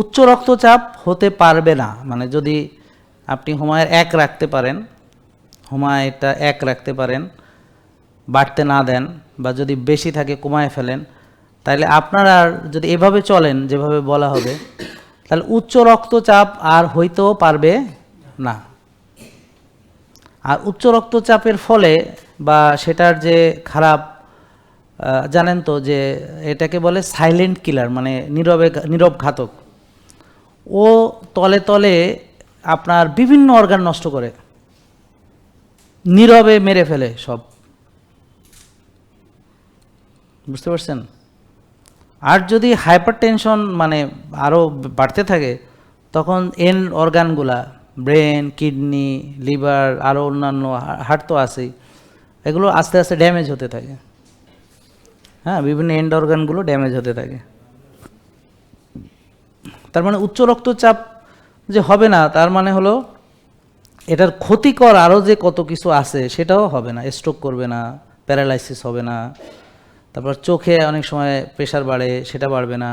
উচ্চ রক্তচাপ হতে পারবে না। মানে যদি আপনি হুমায়ের এক রাখতে পারেন হুমায়টা এক রাখতে পারেন, বাড়তে না দেন বা যদি বেশি থাকে কমায় ফেলেন, তাহলে আপনারা আর যদি এভাবে চলেন, যেভাবে বলা হবে, তাহলে উচ্চ রক্তচাপ আর হইতেও পারবে না। আর উচ্চ রক্তচাপের ফলে বা সেটার যে খারাপ জানেন তো যে এটাকে বলে সাইলেন্ট কিলার মানে নীরবে নীরব ঘাতক ও তলে তলে আপনার বিভিন্ন অর্গান নষ্ট করে। নীরবে মেরে ফেলে সব। বুঝতে পারছেন? আর যদি হাইপার টেনশন মানে আরও বাড়তে থাকে, তখন এন অর্গানগুলা ব্রেন কিডনি লিভার আরও অন্যান্য হার্ট তো আছেই, এগুলো আস্তে আস্তে ড্যামেজ হতে থাকে। হ্যাঁ বিভিন্ন এন্ড অর্গানগুলো ড্যামেজ হতে থাকে। তার মানে উচ্চ রক্তচাপ যে হবে না, তার মানে হলো এটার ক্ষতিকর আরও যে কত কিছু আছে, সেটাও হবে না স্ট্রোক করবে না প্যারালাইসিস হবে না, তারপর চোখে অনেক সময় প্রেশার বাড়ে, সেটা বাড়বে না,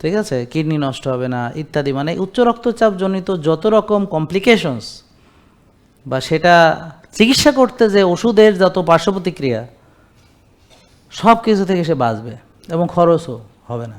ঠিক আছে? কিডনি নষ্ট হবে না, ইত্যাদি। মানে উচ্চ রক্তচাপ জনিত যত রকম কমপ্লিকেশনস বা সেটা চিকিৎসা করতে যে ওষুধের যত পার্শ্ব প্রতিক্রিয়া সব কিছু থেকে সে বাঁচবে এবং খরচও হবে না।